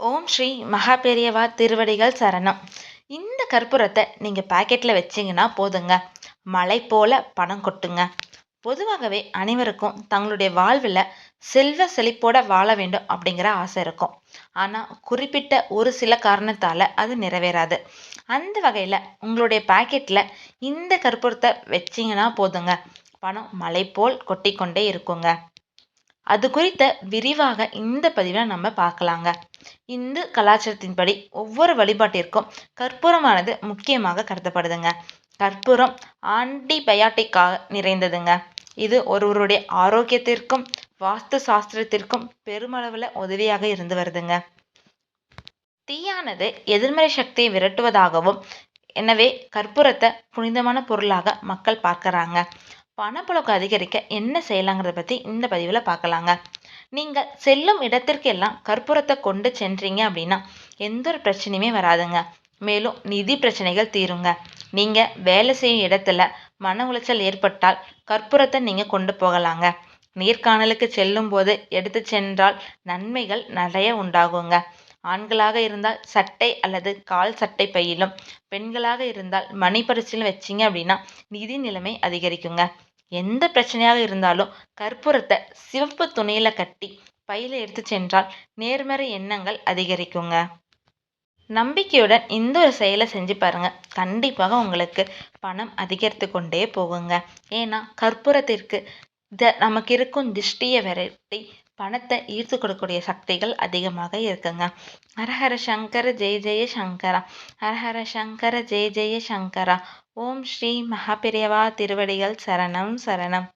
ஓம் ஸ்ரீ மகாபெரியவா திருவடிகள் சரணம். இந்த கற்பூரத்தை நீங்கள் பாக்கெட்டில் வச்சிங்கன்னா போதுங்க. மலை போல பணம் கொட்டுங்க. பொதுவாகவே அனைவருக்கும் தங்களுடைய வாழ்வில் செல்வ செழிப்போட வாழ வேண்டும் அப்படிங்கிற ஆசை இருக்கும். ஆனால் குறிப்பிட்ட ஒரு சில காரணத்தால் அது நிறைவேறாது. அந்த வகையில் உங்களுடைய பாக்கெட்டில் இந்த கற்பூரத்தை வச்சிங்கன்னா போதுங்க. பணம் மலை போல் கொட்டிக்கொண்டே இருக்குங்க. அது குறித்த விரிவாக இந்த பதிவில் நம்ம பார்க்கலாங்க. இந்து கலாச்சாரத்தின்படி ஒவ்வொரு வழிபாட்டிற்கும் கற்பூரமானது முக்கியமாக கருதப்படுதுங்க. கற்பூரம் ஆன்டிபயாட்டிக்காக நிறைந்ததுங்க. இது ஒருவருடைய ஆரோக்கியத்திற்கும் வாஸ்து சாஸ்திரத்திற்கும் பெருமளவில் உதவியாக இருந்து வருதுங்க. தீயானது எதிர்மறை சக்தியை விரட்டுவதாகவும் எனவே கற்பூரத்தை புனிதமான பொருளாக மக்கள் பார்க்கறாங்க. பணப்புழக்கம் அதிகரிக்க என்ன செய்யலாங்கிறத பற்றி இந்த பதிவில் பார்க்கலாங்க. நீங்கள் செல்லும் இடத்திற்கெல்லாம் கற்பூரத்தை கொண்டு சென்றீங்க அப்படின்னா எந்த ஒரு பிரச்சனையுமே வராதுங்க. மேலும் நிதி பிரச்சனைகள் தீருங்க. நீங்கள் வேலை செய்யும் இடத்துல மன உளைச்சல் ஏற்பட்டால் கற்பூரத்தை நீங்கள் கொண்டு போகலாங்க. நேர்காணலுக்கு செல்லும் போது எடுத்து சென்றால் நன்மைகள் நிறைய உண்டாகுங்க. ஆண்களாக இருந்தால் சட்டை அல்லது கால் சட்டை பையிலும் பெண்களாக இருந்தால் மணி பரிசிலும் வச்சிங்க அப்படின்னா நிதி நிலைமை அதிகரிக்குங்க. எந்த பிரச்சனையாக இருந்தாலும் கற்பூரத்தை சிவப்பு துணியில கட்டி பையில எடுத்து சென்றால் நேர்மறை எண்ணங்கள் அதிகரிக்குங்க. நம்பிக்கையுடன் இந்த ஒரு செயலை செஞ்சு பாருங்க. கண்டிப்பாக உங்களுக்கு பணம் அதிகரித்து கொண்டே போகுங்க. ஏன்னா கற்பூரத்திற்கு த நமக்கு இருக்கும் திஷ்டியை விரட்டி பணத்தை ஈர்த்து கொடுக்கக்கூடிய சக்திகள் அதிகமாக இருக்குங்க. ஹரஹர சங்கர ஜெய ஜெய சங்கரா. ஹரஹர சங்கர ஜெய ஜெய சங்கரா. ஓம் ஸ்ரீ மகாபிரியவா திருவடிகள் சரணம் சரணம்.